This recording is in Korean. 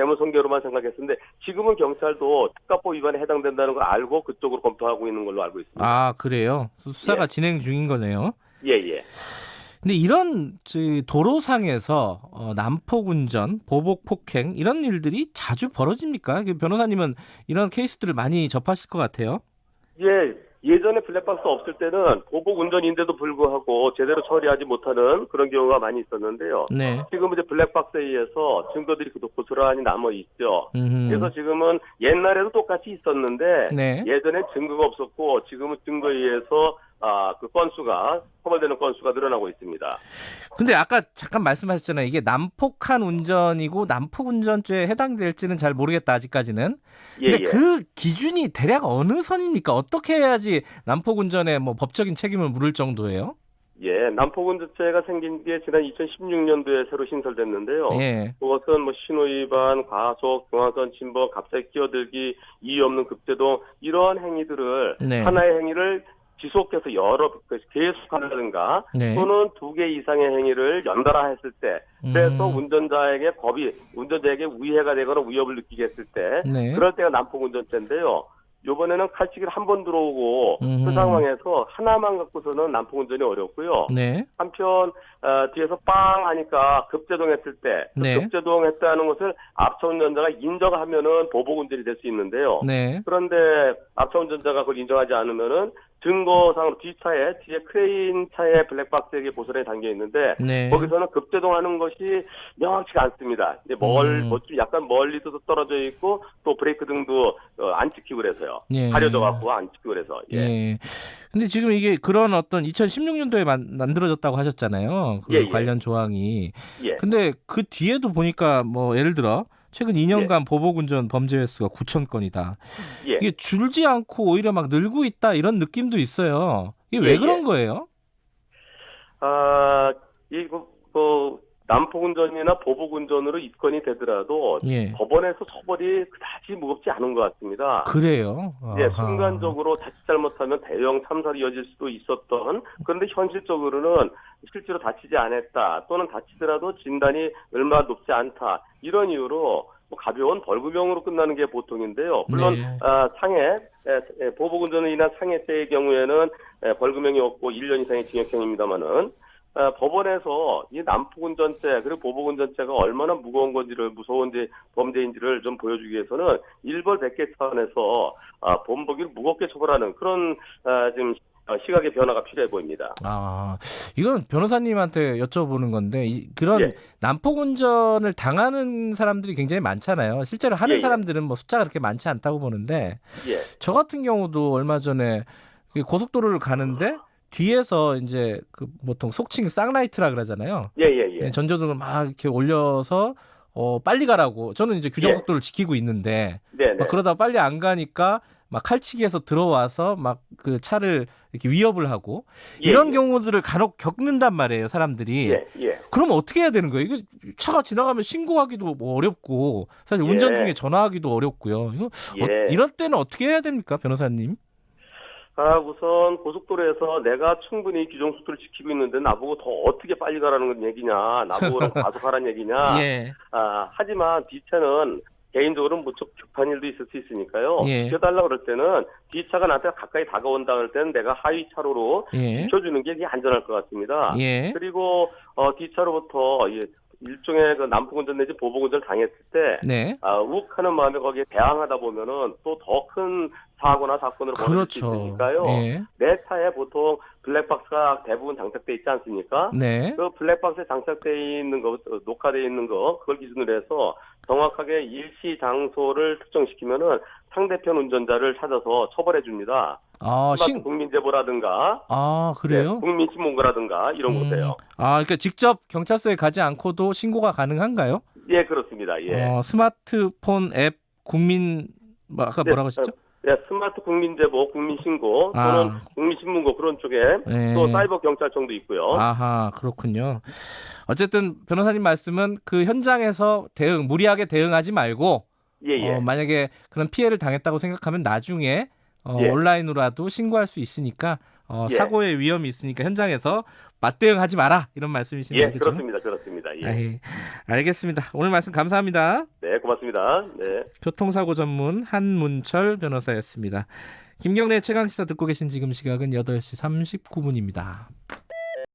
대무성계로만 생각했었는데 지금은 경찰도 특가법 위반에 해당된다는 걸 알고 그쪽으로 검토하고 있는 걸로 알고 있습니다. 아 그래요. 수사가 예. 진행 중인 거네요. 예, 예. 근데 이런 저 도로상에서 어, 난폭 운전, 보복 폭행 이런 일들이 자주 벌어집니까? 그 변호사님은 이런 케이스들을 많이 접하실 것 같아요. 예, 예전에 블랙박스 없을 때는 보복 운전인데도 불구하고 제대로 처리하지 못하는 그런 경우가 많이 있었는데요. 네. 지금 이제 블랙박스에 의해서 증거들이 그도 고스란히 남아 있죠. 음흠. 그래서 지금은 옛날에도 똑같이 있었는데 네. 예전에 증거가 없었고 지금은 증거에 의해서 아, 그 건수가 처벌되는 건수가 늘어나고 있습니다. 근데 아까 잠깐 말씀하셨잖아요. 이게 난폭한 운전이고 난폭 운전죄에 해당될지는 잘 모르겠다 아직까지는. 예, 근데 예. 그 기준이 대략 어느 선입니까? 어떻게 해야지 난폭 운전에 뭐 법적인 책임을 물을 정도예요? 예, 난폭운전죄가 생긴 게 지난 2016년도에 새로 신설됐는데요. 예. 그것은 뭐 신호위반, 과속, 중앙선 침범, 갑자기 끼어들기, 이유 없는 급제동 이런 행위들을 네. 하나의 행위를 지속해서 여러 그 계속한다든가 네. 또는 두 개 이상의 행위를 연달아 했을 때 그래서 음. 운전자에게 법이 운전자에게 위해가 되거나 위협을 느끼게 했을 때 네. 그럴 때가 난폭 운전죄인데요. 요번에는 칼치기를 한 번 들어오고 음흠. 그 상황에서 하나만 갖고서는 난폭 운전이 어렵고요. 네. 한편 어, 뒤에서 빵 하니까 급제동했을 때 네. 급제동했다는 것을 앞차 운전자가 인정하면은 보복 운전이 될 수 있는데요. 네. 그런데 앞차 운전자가 그걸 인정하지 않으면은 증거상으로 뒷차에 뒤에 크레인 차에 블랙박스에게 보선에 담겨 있는데 네. 거기서는 급제동하는 것이 명확치가 않습니다. 이제 멀, 음. 뭐좀 약간 멀리서 떨어져 있고 또 브레이크 등도 어, 안 찍히고 그래서요. 예. 가려져 갖고 안 찍히고 그래서 예. 예. 근데 지금 이게 그런 어떤 2016년도에 만, 만들어졌다고 하셨잖아요. 그 예, 예. 관련 조항이. 예. 근데 그 뒤에도 보니까 뭐 예를 들어 최근 2년간 보복운전 범죄 횟수가 9천 건이다. 예. 이게 줄지 않고 오히려 막 늘고 있다 이런 느낌도 있어요. 이게 왜 예, 그런 예. 거예요? 아, 이거, 그, 난폭운전이나 보복운전으로 입건이 되더라도 예. 법원에서 처벌이 그 다지 무겁지 않은 것 같습니다. 그래요. 예, 아하. 순간적으로 자칫 잘못하면 대형 참사로 이어질 수도 있었던 그런데 현실적으로는 실제로 다치지 않았다 또는 다치더라도 진단이 얼마 높지 않다 이런 이유로 뭐 가벼운 벌금형으로 끝나는 게 보통인데요. 물론 네. 아, 상해 보복운전으로 인한 상해죄의 경우에는 에, 벌금형이 없고 1년 이상의 징역형입니다만은 아, 법원에서 이 난폭운전죄 그리고 보복운전죄가 얼마나 무거운 건지를 무서운지 범죄인지를 좀 보여주기 위해서는 일벌백계 차원에서 아, 범법을 무겁게 처벌하는 그런 아, 지금 어, 시각의 변화가 필요해 보입니다. 아, 이건 변호사님한테 여쭤보는 건데 이, 그런 예. 난폭 운전을 당하는 사람들이 굉장히 많잖아요. 실제로 하는 예, 예. 사람들은 뭐 숫자가 그렇게 많지 않다고 보는데 예, 저 같은 경우도 얼마 전에 그 고속도로를 가는데 뒤에서 이제 그 보통 속칭 쌍라이트라 그러잖아요. 예, 예, 예. 전조등을 막 이렇게 올려서 어 빨리 가라고 저는 이제 규정 속도를 지키고 있는데 네, 네. 막 그러다 빨리 안 가니까 막 칼치기에서 들어와서 막 그 차를 이렇게 위협을 하고 예, 이런 예. 경우들을 간혹 겪는단 말이에요 사람들이 예, 예. 그럼 어떻게 해야 되는 거예요 이게 차가 지나가면 신고하기도 뭐 어렵고 사실 운전 예. 중에 전화하기도 어렵고요 이거 어, 예. 이런 때는 어떻게 해야 됩니까 변호사님 아, 우선 고속도로에서 내가 충분히 규정 속도를 지키고 있는데 나보고 더 어떻게 빨리 가라는 건 얘기냐, 나보고 과속하라는 얘기냐. 예 아, 하지만 뒷차는 개인적으로는 무척 급한 일도 있을 수 있으니까요. 예. 비켜달라고 그럴 때는 뒷차가 나한테 가까이 다가온다 할 때는 내가 하위 차로로 예. 비켜주는 게 안전할 것 같습니다. 예. 그리고 어, 뒷차로부터 이 일종의 그 난폭운전 내지 보복운전을 당했을 때 네. 아, 욱하는 마음에 거기에 대항하다 보면은 또 더 큰 사고나 사건으로 벌어질 수 그렇죠. 있으니까요. 예. 내 차에 보통 블랙박스가 대부분 장착돼 있지 않습니까? 네. 그 블랙박스에 장착돼 있는 거, 어, 녹화돼 있는 거, 그걸 기준으로 해서 정확하게 일시 장소를 특정시키면은 상대편 운전자를 찾아서 처벌해 줍니다. 아, 스마트 신, 국민제보라든가, 아, 그래요? 네, 국민신문고라든가 이런 음. 곳에요. 아, 그러니까 직접 경찰서에 가지 않고도 신고가 가능한가요? 예, 그렇습니다. 예. 어, 스마트폰 앱 국민 뭐 아까 네, 뭐라고 하셨죠? 예, 스마트 국민제보, 국민신고 또는 아. 국민신문고 그런 쪽에 네. 또 사이버 경찰청도 있고요. 아하, 그렇군요. 어쨌든 변호사님 말씀은 그 현장에서 대응 무리하게 대응하지 말고 예, 예. 어, 만약에 그런 피해를 당했다고 생각하면 나중에 어, 예. 온라인으로라도 신고할 수 있으니까 어, 예. 사고의 위험이 있으니까 현장에서 맞대응하지 마라 이런 말씀이시네요. 예, 그죠? 그렇습니다. 그렇습니다. 예. 아이, 알겠습니다. 오늘 말씀 감사합니다. 네, 고맙습니다. 네. 교통사고 전문 한문철 변호사였습니다. 김경래 최강 시사 듣고 계신 지금 시각은 8시 39분입니다.